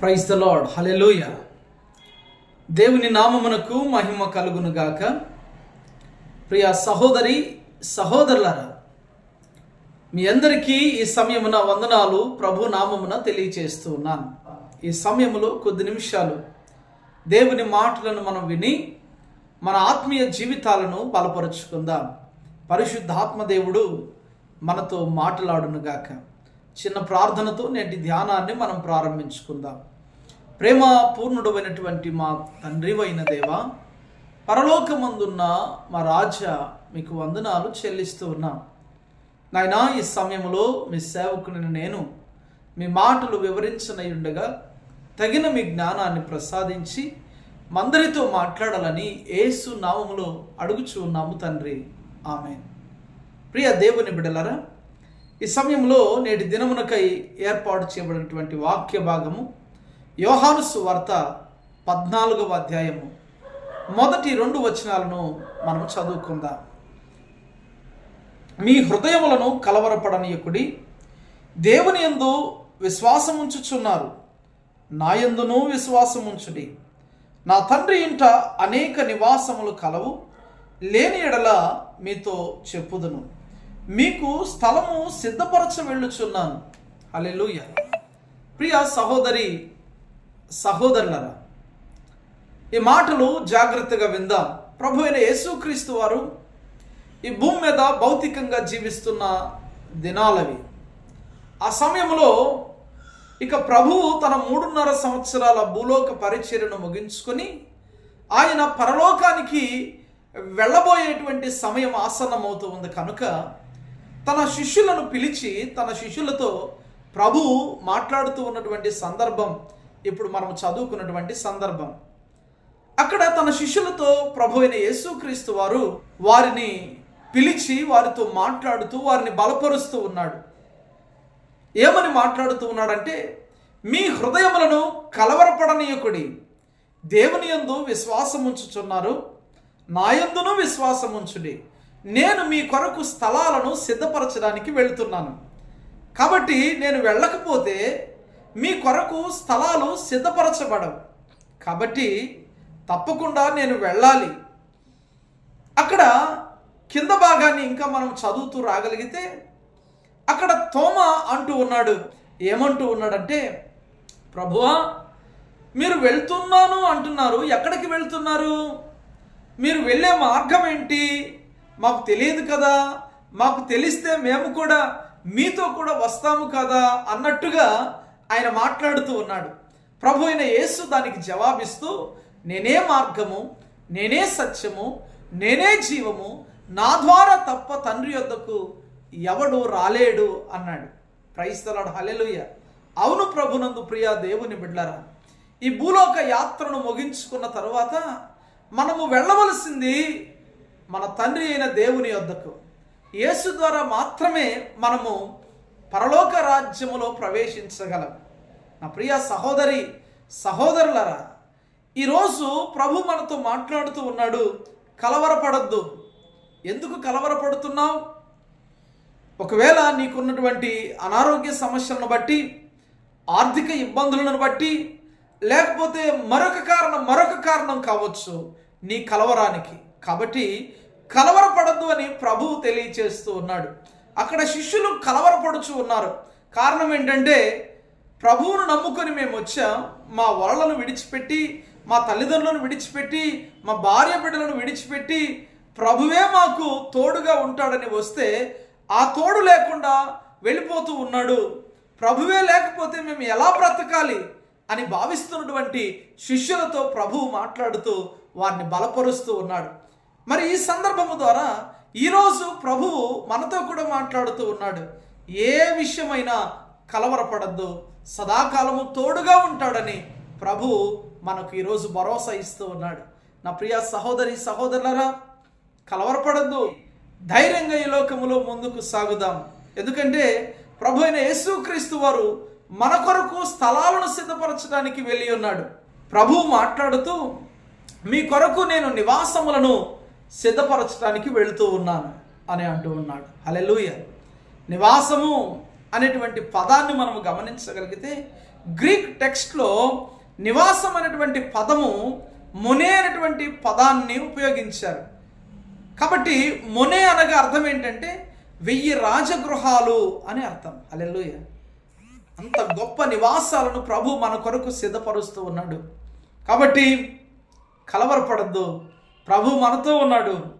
Praise the lord hallelujah దేవుని నామమునకు మహిమ కలుగును గాక. ప్రియ సహోదరి సహోదరులారా మీ అందరికీ ఈ సమయమున వందనాలు ప్రభు నామమున తెలియచేస్తూ ఉన్నాను. ఈ సమయంలో కొద్ది నిమిషాలు దేవుని మాటలను మనం విని మన ఆత్మీయ జీవితాలను బలపరుచుకుందాం. పరిశుద్ధాత్మ దేవుడు మనతో మాట్లాడునుగాక చిన్న ప్రార్థనతో నేటి ధ్యానాన్ని మనం ప్రారంభించుకుందాం. ప్రేమ పూర్ణుడమైనటువంటి మా తండ్రి అయిన దేవ పరలోకమందున్న మా రాజా మీకు వందనాలు చెల్లిస్తూ ఉన్నాం. నాయన ఈ సమయంలో మీ సేవకుని నేను మీ మాటలు వివరించనయుండగా తగిన మీ జ్ఞానాన్ని ప్రసాదించి మందరితో మాట్లాడాలని ఏసు నామములో అడుగుచూ ఉన్నాము తండ్రి. ఆమె ప్రియ దేవుని బిడలరా ఈ సమయంలో నేటి దినమునకై ఏర్పాటు చేయబడినటువంటి వాక్య భాగము యోహాను సువార్త పద్నాలుగవ అధ్యాయము. మొదటి రెండు వచనాలను మనం చదువుకుందాం. మీ హృదయములను కలవరపడనీయకుడి దేవుని ఎందు విశ్వాసముంచుచున్నారు. నాయందును విశ్వాసముంచుడి. నా తండ్రి ఇంట అనేక నివాసములు కలవు లేని ఎడల మీతో చెప్పుదును. మీకు స్థలము సిద్ధపరచ వెళ్ళుచున్నాను హల్లెలూయా. ప్రియ సహోదరి సహోదరులరా ఈ మాటలు జాగ్రత్తగా విందాం. ప్రభు అయిన యేసుక్రీస్తు వారు ఈ భూమి మీద భౌతికంగా జీవిస్తున్న దినాలవి. ఆ సమయంలో ఇక ప్రభువు తన మూడున్నర సంవత్సరాల భూలోక పరిచర్యను ముగించుకొని ఆయన పరలోకానికి వెళ్ళబోయేటువంటి సమయం ఆసన్నమవుతూ ఉంది. కనుక తన శిష్యులను పిలిచి తన శిష్యులతో ప్రభు మాట్లాడుతూ ఉన్నటువంటి సందర్భం ఇప్పుడు మనం చదువుకున్నటువంటి సందర్భం. అక్కడ తన శిష్యులతో ప్రభు అయిన యేసుక్రీస్తు వారు వారిని పిలిచి వారితో మాట్లాడుతూ వారిని బలపరుస్తూ ఉన్నాడు. ఏమని మాట్లాడుతూ ఉన్నాడంటే మీ హృదయములను కలవరపడనీయకుడి దేవుని యందు విశ్వాసం ఉంచుచున్నారు నాయందును విశ్వాసం ఉంచుడి నేను మీ కొరకు స్థలాలను సిద్ధపరచడానికి వెళుతున్నాను. కాబట్టి నేను వెళ్ళకపోతే మీ కొరకు స్థలాలు సిద్ధపరచబడవు. కాబట్టి తప్పకుండా నేను వెళ్ళాలి. అక్కడ కింద భాగాన్ని ఇంకా మనం చదువుతూ రాగలిగితే అక్కడ తోమ అంటూ ఉన్నాడు. ఏమంటూ ఉన్నాడంటే ప్రభువా మీరు వెళ్తున్నాను అంటున్నారు. ఎక్కడికి వెళ్తున్నారు? మీరు వెళ్ళే మార్గం ఏంటి? మాకు తెలియదు కదా మాకు తెలిస్తే మేము కూడా మీతో కూడా వస్తాము కదా అన్నట్టుగా ఆయన మాట్లాడుతూ ఉన్నాడు. ప్రభు అయిన యేసు దానికి జవాబిస్తూ నేనే మార్గము నేనే సత్యము నేనే జీవము నా ద్వారా తప్ప తండ్రి యొద్దకు ఎవడు రాలేడు అన్నాడు. క్రైస్తలాడు హలెలుయ్య అవును ప్రభునందు ప్రియా దేవుని బిడ్లరా ఈ భూలోక యాత్రను ముగించుకున్న తర్వాత మనము వెళ్ళవలసింది మన తండ్రి అయిన దేవుని యొద్దకు. యేసు ద్వారా మాత్రమే మనము పరలోక రాజ్యములో ప్రవేశించగలం. నా ప్రియ సహోదరి సహోదరులరా ఈరోజు ప్రభు మనతో మాట్లాడుతూ ఉన్నాడు కలవరపడద్దు. ఎందుకు కలవరపడుతున్నావు? ఒకవేళ నీకున్నటువంటి అనారోగ్య సమస్యలను బట్టి ఆర్థిక ఇబ్బందులను బట్టి లేకపోతే మరొక కారణం మరొక కారణం కావచ్చు నీ కలవరానికి. కాబట్టి కలవరపడద్దు అని ప్రభువు తెలియచేస్తూ ఉన్నాడు. అక్కడ శిష్యులు కలవరపడుచు ఉన్నారు. కారణం ఏంటంటే ప్రభువును నమ్ముకొని మేము వచ్చాం. మా వలలను విడిచిపెట్టి మా తల్లిదండ్రులను విడిచిపెట్టి మా భార్య బిడ్డలను విడిచిపెట్టి ప్రభువే మాకు తోడుగా ఉంటాడని వస్తే ఆ తోడు లేకుండా వెళ్ళిపోతూ ఉన్నాడు. ప్రభువే లేకపోతే మేము ఎలా బ్రతకాలి అని భావిస్తున్నటువంటి శిష్యులతో ప్రభువు మాట్లాడుతూ వారిని బలపరుస్తూ ఉన్నాడు. మరి ఈ సందర్భము ద్వారా ఈరోజు ప్రభువు మనతో కూడా మాట్లాడుతూ ఉన్నాడు. ఏ విషయమైనా కలవరపడద్దు. సదాకాలము తోడుగా ఉంటాడని ప్రభువు మనకు ఈరోజు భరోసా ఇస్తూ ఉన్నాడు. నా ప్రియ సహోదరి సహోదరులరా కలవరపడద్దు. ధైర్యంగా ఈ లోకములో ముందుకు సాగుదాం. ఎందుకంటే ప్రభు అయిన యేసుక్రీస్తు వారు మన కొరకు స్థలాలను సిద్ధపరచడానికి వెళ్ళి ఉన్నాడు. ప్రభు మాట్లాడుతూ మీ కొరకు నేను నివాసములను సిద్ధపరచడానికి వెళుతూ ఉన్నాను అని అంటూ ఉన్నాడు. హలెలూయ నివాసము అనేటువంటి పదాన్ని మనం గమనించగలిగితే గ్రీక్ టెక్స్ట్లో నివాసం అనేటువంటి పదము మొనే అనేటువంటి పదాన్ని ఉపయోగించారు. కాబట్టి మొనే అనగా అర్థం ఏంటంటే వెయ్యి రాజగృహాలు అని అర్థం. అలెలుయ అంత గొప్ప నివాసాలను ప్రభు మన కొరకు సిద్ధపరుస్తూ ఉన్నాడు. కాబట్టి కలవరపడద్దు. ప్రభు మనతో ఉన్నాడు.